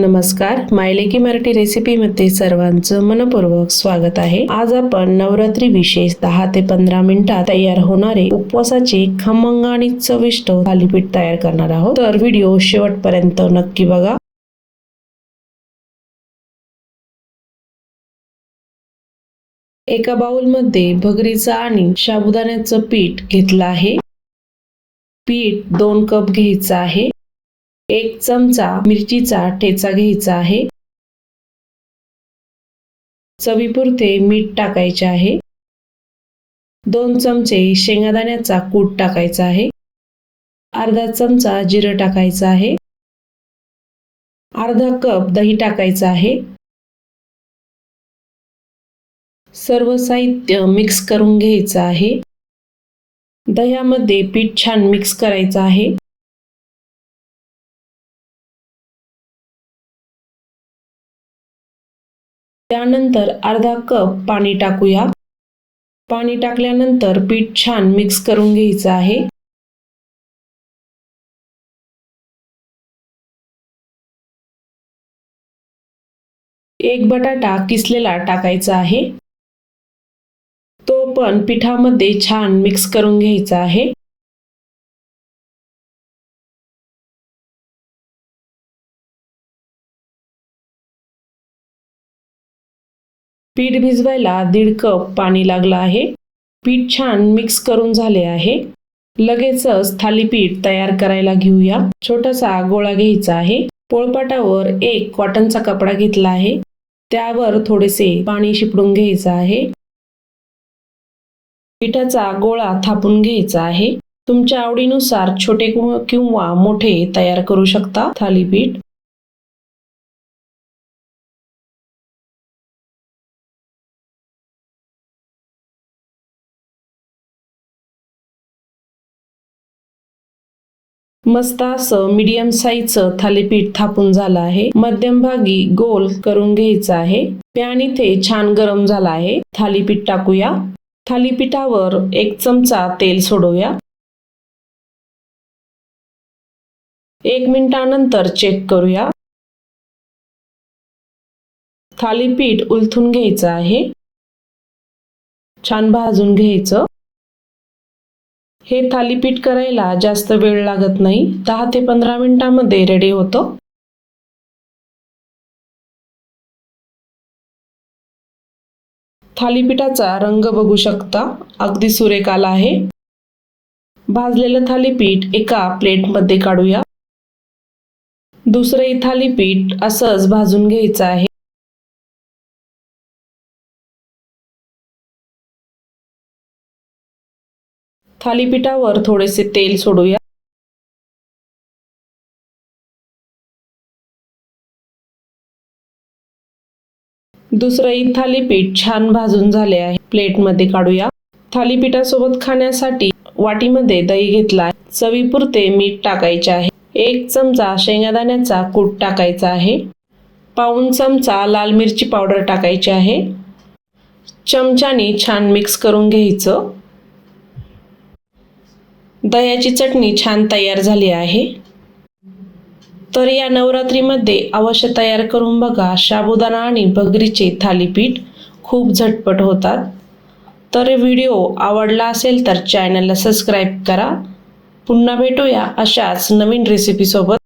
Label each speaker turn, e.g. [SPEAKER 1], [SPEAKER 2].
[SPEAKER 1] नमस्कार. मायलेकी मराठी रेसिपीमध्ये सर्वांचं मनपूर्वक स्वागत आहे. आज आपण नवरात्री विशेष दहा ते पंधरा मिनिटात तयार होणारे उपवासाचे खमंग आणि चविष्ट थालीपीठ तयार करणार आहोत. तर व्हिडिओ शेवटपर्यंत नक्की बघा. एका बाउलमध्ये भगरीचं आणि साबुदाण्याचं पीठ घेतलं आहे. पीठ दोन कप घ्यायचं आहे. एक चमचा मिरचीचा ठेचा घ्यायचा आहे. चवीपुरते मीठ टाकायचे आहे. दोन चमचे शेंगादाण्याचा कूट टाकायचा आहे. अर्धा चमचा जिरं टाकायचं आहे. अर्धा कप दही टाकायचं आहे. सर्व साहित्य मिक्स करून घ्यायचं आहे. दह्यामध्ये पीठ छान मिक्स करायचं आहे. त्यानंतर अर्धा कप पाणी टाकूया. पाणी टाकल्यानंतर पीठ छान मिक्स करून घ्यायचं आहे. एक बटाटा किसलेला टाकायचा आहे. तो पण पिठामध्ये छान मिक्स करून घ्यायचा आहे. पीठ भिजवायला दीड कप पाणी लागलं आहे. पीठ छान मिक्स करून झाले आहे. लगेचच थालीपीठ तयार करायला घेऊया. छोटासा गोळा घ्यायचा आहे. पोळपाटावर एक कॉटनचा कपडा घेतला आहे. त्यावर थोडेसे पाणी शिपडून घ्यायचं आहे. पिठाचा गोळा थापून घ्यायचा आहे. तुमच्या आवडीनुसार छोटे किंवा मोठे तयार करू शकता थालीपीठ. मस्त असं मीडियम साईजचं थालीपीठ थापून झालं आहे. मध्यमभागी गोल करून घ्यायचं आहे. पॅन इथे छान गरम झाला आहे. थालीपीठ टाकूया. थालीपीठावर एक चमचा तेल सोडूया. एक मिनिटानंतर चेक करूया. थालीपीठ उलथून घ्यायचं आहे. छान भाजून घ्यायचं. हे थालीपीठ करायला जास्त वेळ लागत नाही. दहा ते पंधरा मिनिटांमध्ये रेडी होतं. थालीपीठाचा रंग बघू शकता. अगदी सुरेख आला आहे. भाजलेलं थालीपीठ एका प्लेटमध्ये काढूया. दुसरंही थालीपीठ असंच भाजून घ्यायचं आहे. थालीपीठावर थोडेसे तेल सोडूया. दुसरंही थालीपीठ छान भाजून झाले आहे. प्लेटमध्ये काढूया. थालीपीठासोबत खाण्यासाठी वाटीमध्ये दही घेतला आहे चवीपुरते मीठ टाकायचे आहे. एक चमचा शेंगादाण्याचा कूट टाकायचा आहे. पाऊन चमचा लाल मिरची पावडर टाकायची आहे. चमच्याने छान मिक्स करून घ्यायचं. दह्याची चटणी छान तयार झाली आहे. तर या नवरात्रीमध्ये अवश्य तयार करून बघा साबुदाणा आणि बगरीचे थालीपीठ खूप झटपट होतात. तर व्हिडिओ आवडला असेल तर चॅनलला सबस्क्राईब करा. पुन्हा भेटूया अशाच नवीन रेसिपीसोबत